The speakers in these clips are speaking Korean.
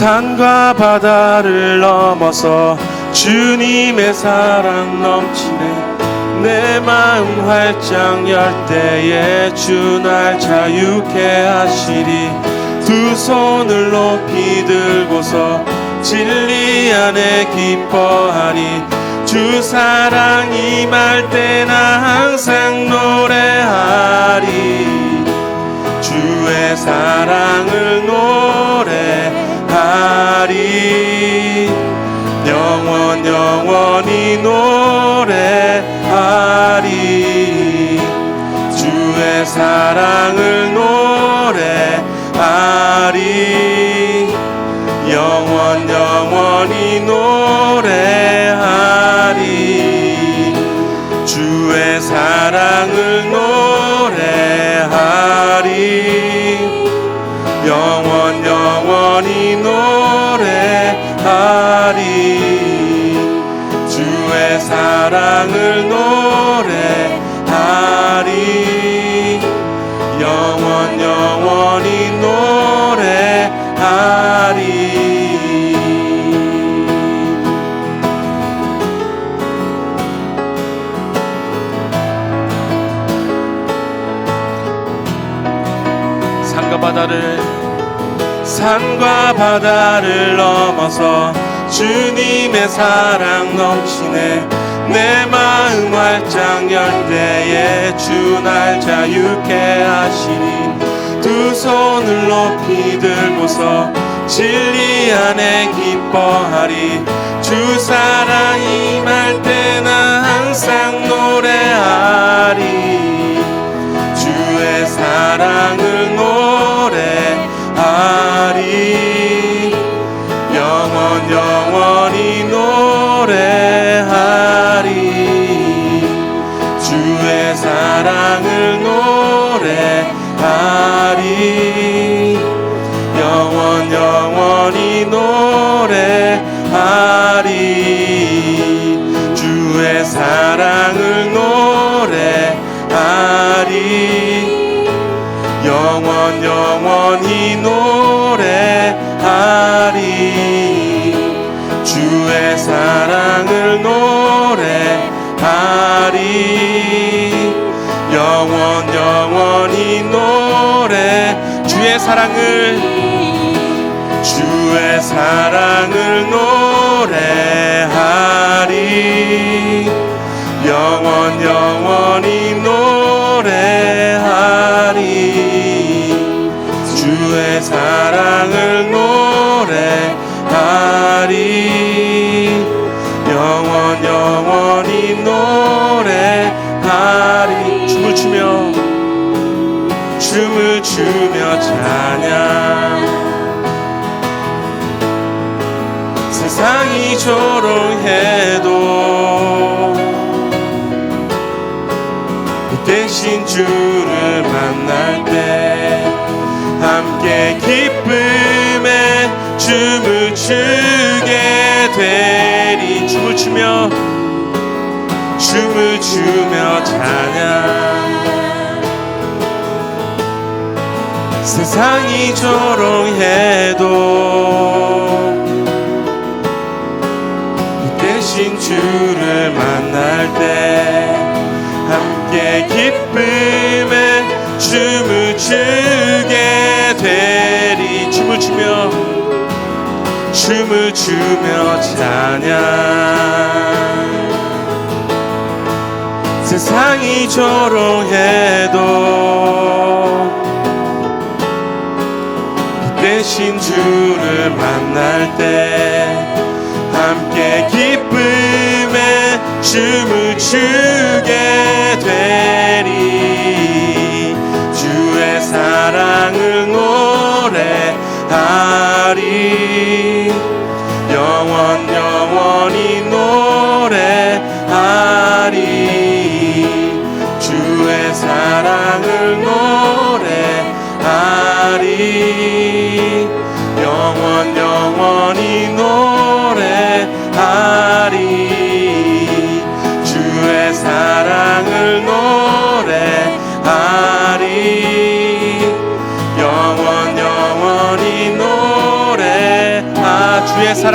산과 바다를 넘어서 주님의 사랑 넘치네. 내 마음 활짝 열 때에 주 날 자유케 하시리. 두 손을 높이 들고서 진리 안에 기뻐하리 주 사랑 임할 때나 항상 노래하리. 주의 사랑을 노래 하리. 영원 영원히 노래하리. 주의 사랑을 노래하리. 영원 영원히 노래하리. 주의 사랑을 노래하리 사랑을 노래하리. 영원 영원히 노래하리. 산과 바다를 산과 바다를 넘어서 주님의 사랑 넘치 네. 내 마음 활짝 열 때에 주 날 자유케 하시니 두 손을 높이 들고서 진리 안에 기뻐하리. 주 사랑 임할 때나 노래하리. 영원 영원히 노래. 주의 사랑을 주의 사랑을 노래하리. 영원 영원히 조롱해도 그 대신 주를 만날 때 함께 기쁨에 춤을 추게 되리. 춤을 추며 춤을 추며 찬양. 세상이 조롱해도 그 대신 주를 만날 때 함께 기쁨에 춤을 추게 되리. 춤을 추며 춤을 추며 찬양 세상이 조롱해도 그 대신 주를 만날 때 춤을 추게 되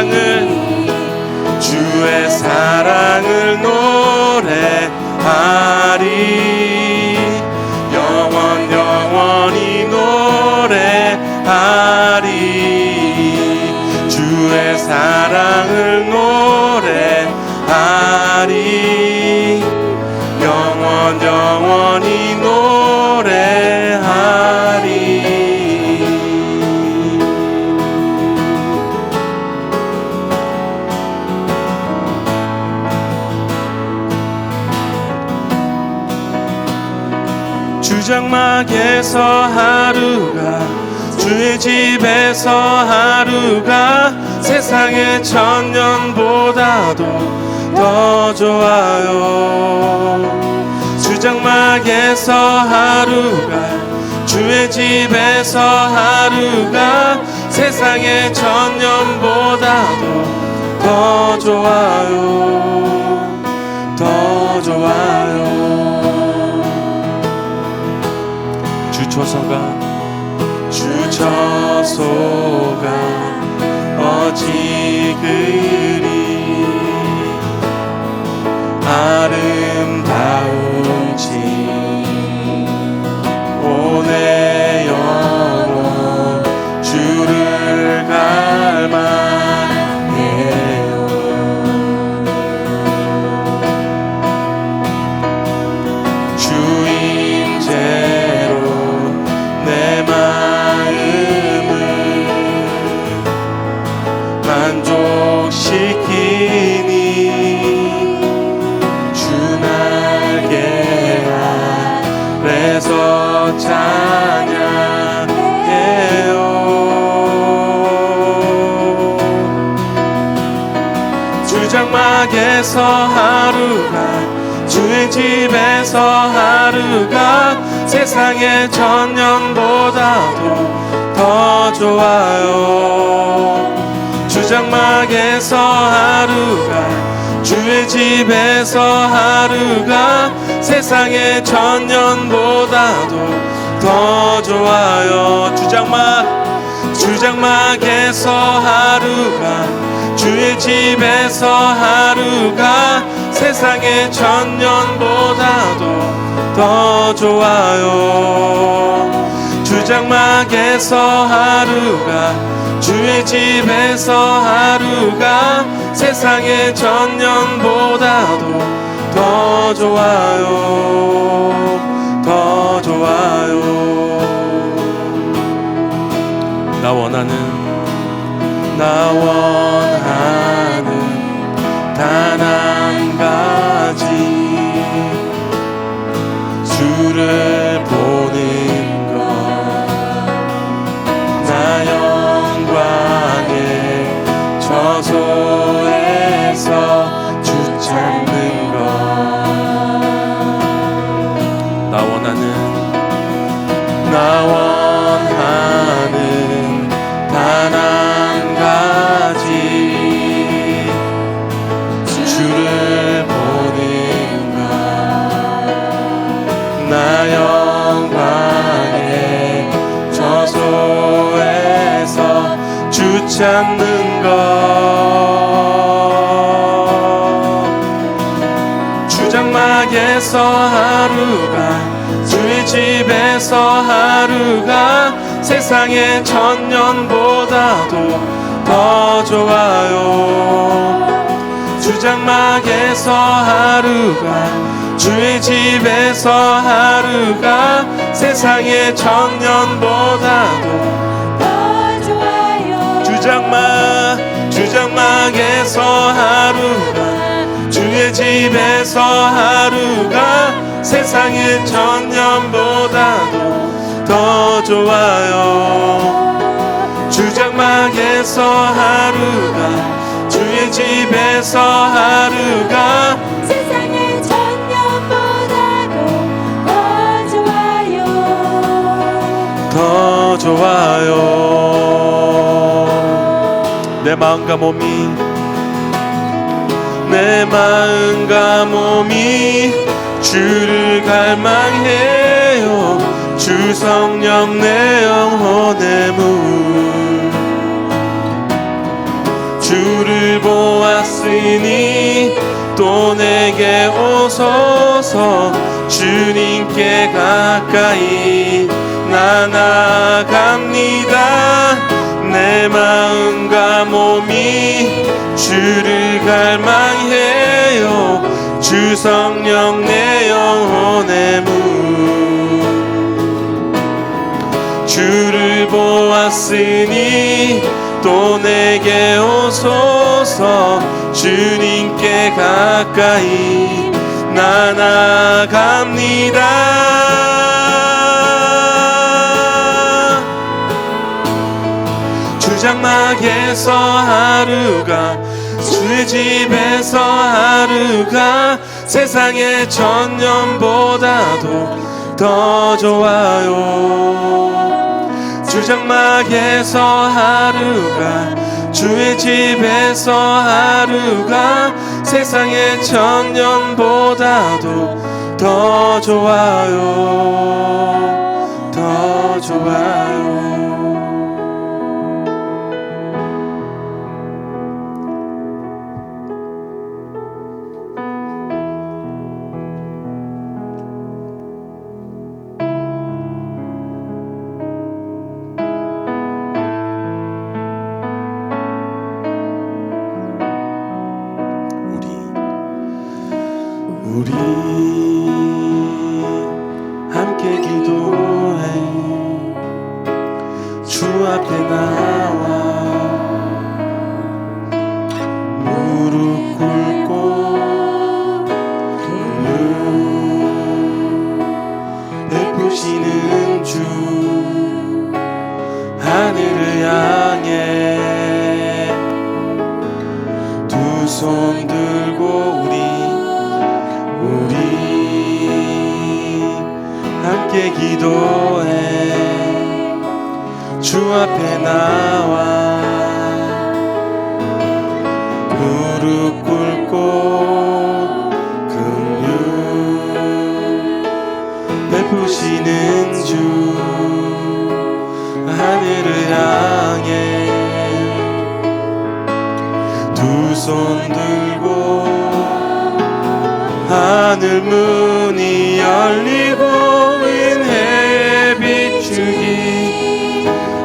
사랑은 주의 사랑 주장막에서 하루가 주의 집에서 하루가 세상의 천년보다도 더 좋아요. 주장막에서 하루가 주의 집에서 하루가 세상의 천년보다도 더 좋아요. 더 좋아요 주초서가 주처소가 어찌 그리 아름다운지 세상의 천년보다도 더 좋아요. 주장막에서 하루가 주의 집에서 하루가 세상의 천년보다도 더 좋아요. 주장막 주장막에서 하루가 주의 집에서 하루가 세상의 천년보다도 더 좋아요. 주장막에서 하루가 주의 집에서 하루가 세상의 천년보다도 더 좋아요. 더 좋아요 나 원하는 나 원하는 단 한 가지. 주를 것. 주장막에서 하루가 주의 집에서 하루가 세상의 천년보다도 더 좋아요. 주장막에서 하루가 주의 집에서 하루가 세상의 천년보다도 주장막에서 하루가 주의 집에서 하루가 세상의 천년보다도 더 좋아요. 주장막에서 하루가 주의 집에서 하루가 세상의 천년보다도 더 좋아요. 더 좋아요. 내 마음과 몸이 내 마음과 몸이 주를 갈망해요. 주 성령 내 영혼의 물 주를 보았으니 또 내게 오소서. 주님께 가까이 나 나갑니다. 내 마음과 몸이 주를 갈망해요. 주 성령 내 영혼의 문 주를 보았으니 또 내게 오소서. 주님께 가까이 나아갑니다. 주장막에서 하루가 주의 집에서 하루가 세상의 천년보다도 더 좋아요. 주장막에서 하루가 주의 집에서 하루가 세상의 천년보다도 더 좋아요. 더 좋아요 두손 들고 하늘 문이 열리고 은혜의 비추기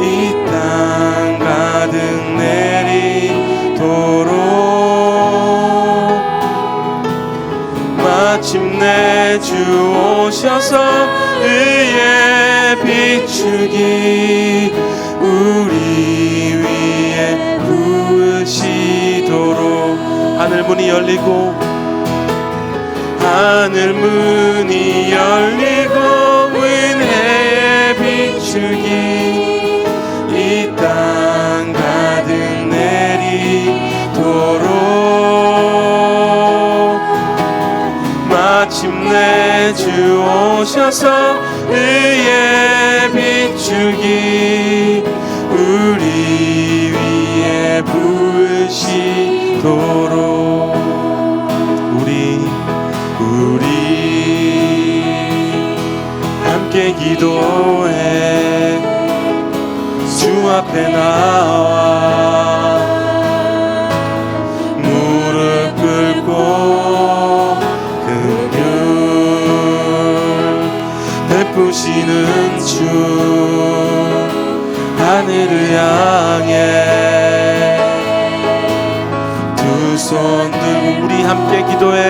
이 땅 가득 내리도록 마침내 주 오셔서 의의 비추기 열리고 하늘 문이 열리고 은혜의 비추기 이 땅 가득 내리도록. 마침내 주 오셔서 의의 비추기 우리 위에 부으시도록 기도해. 주 앞에 나와. 무릎 꿇고 긍휼 베푸시는 주 하늘을 향해. 두 손 들고 우리 함께 기도해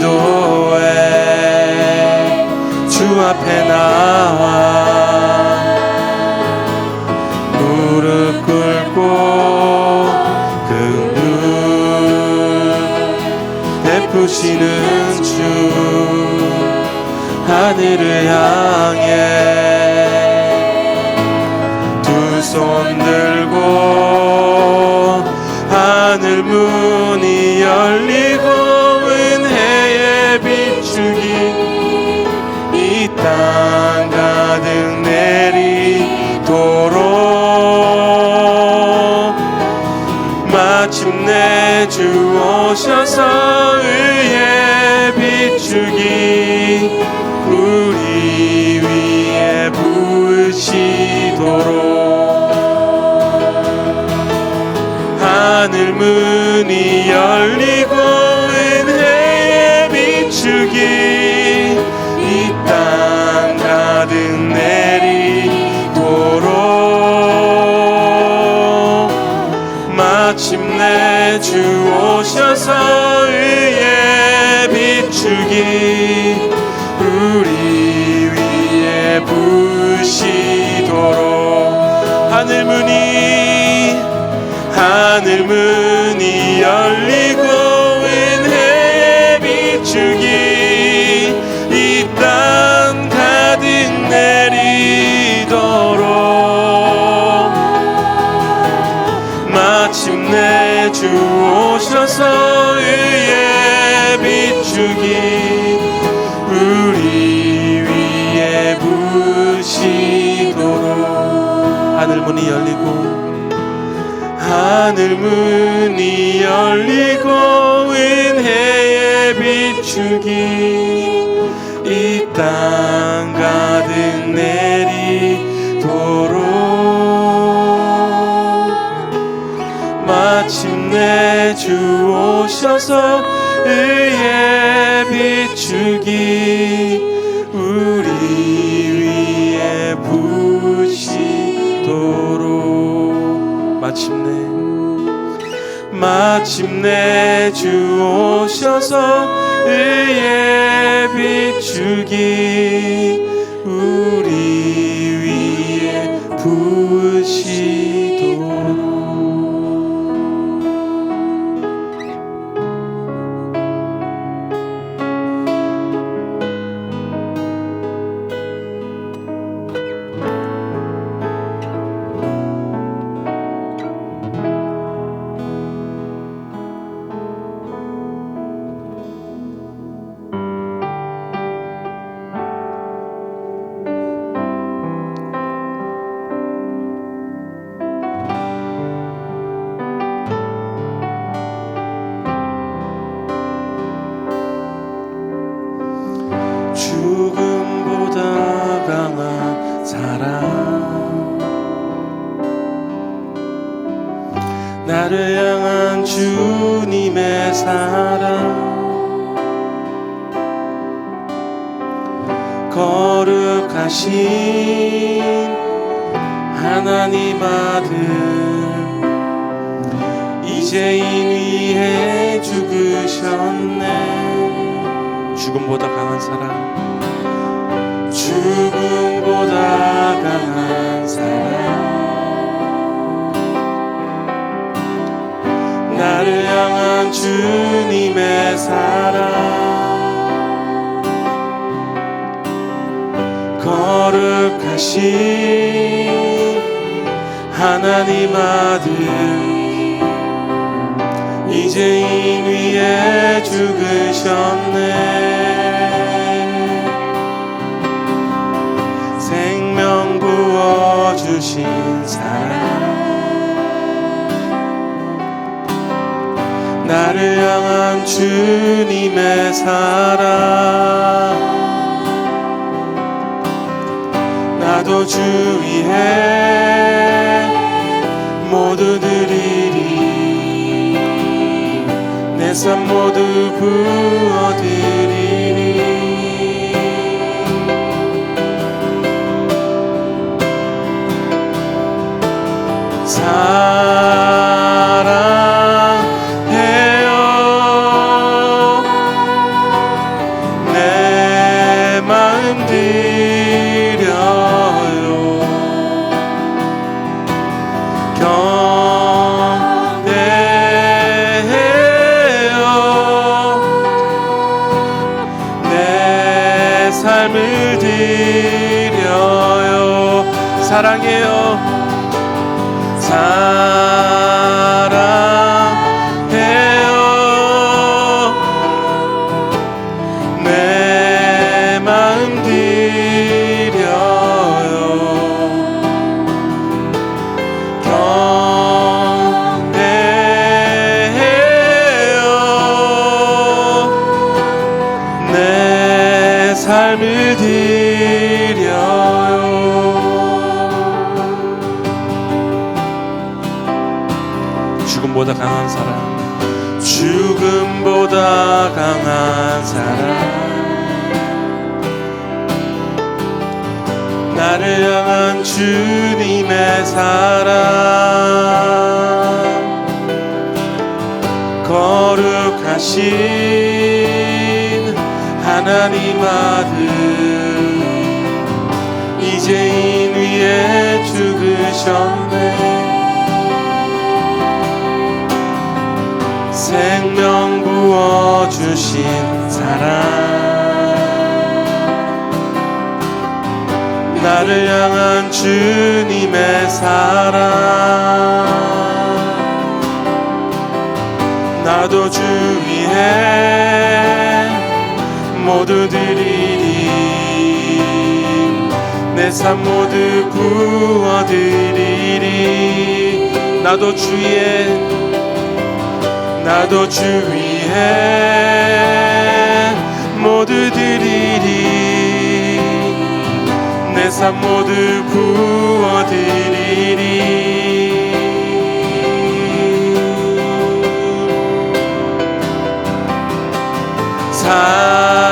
함 마침내 주 오셔서 의의 비추기 우리 위에 부으시도록 문이 열리고 은혜에 비추기. 이 땅 가득 내리도록. 마침내 주 오셔서 의에 비추기. 우리 위에 부시도록. 하늘 문이 열리고 하늘 문 비추기 이 땅 가득 내리도록. 마침내 주 오셔서 의에 비추기 우리 위에 부시도록. 마침내 마침내 주 오셔서 의에 비추기 죽으셨네. 죽음보다 강한 사랑 죽음보다 강한 사랑 나를 향한 주님의 사랑. 거룩하신 하나님 아들 이제인 위에 죽으셨네. 생명 부어주신 사랑 나를 향한 주님의 사랑. 나도 주 내삶 모두 부어 삶을 드려요. 사랑해요. 사랑 보다 강한 사랑. 나를 향한 주님의 사랑. 하신 하나님 아들 이제인 위에 죽으셨네 주신 사랑. 나를 향한 주님의 사랑. 나도 주 위해 모두 드리리 내 삶 모두 부어 드리리. 나도 주의 나도 주위 해 모두 드리리 내 삶 모두 부어 드리리. 사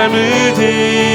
삶을 드려요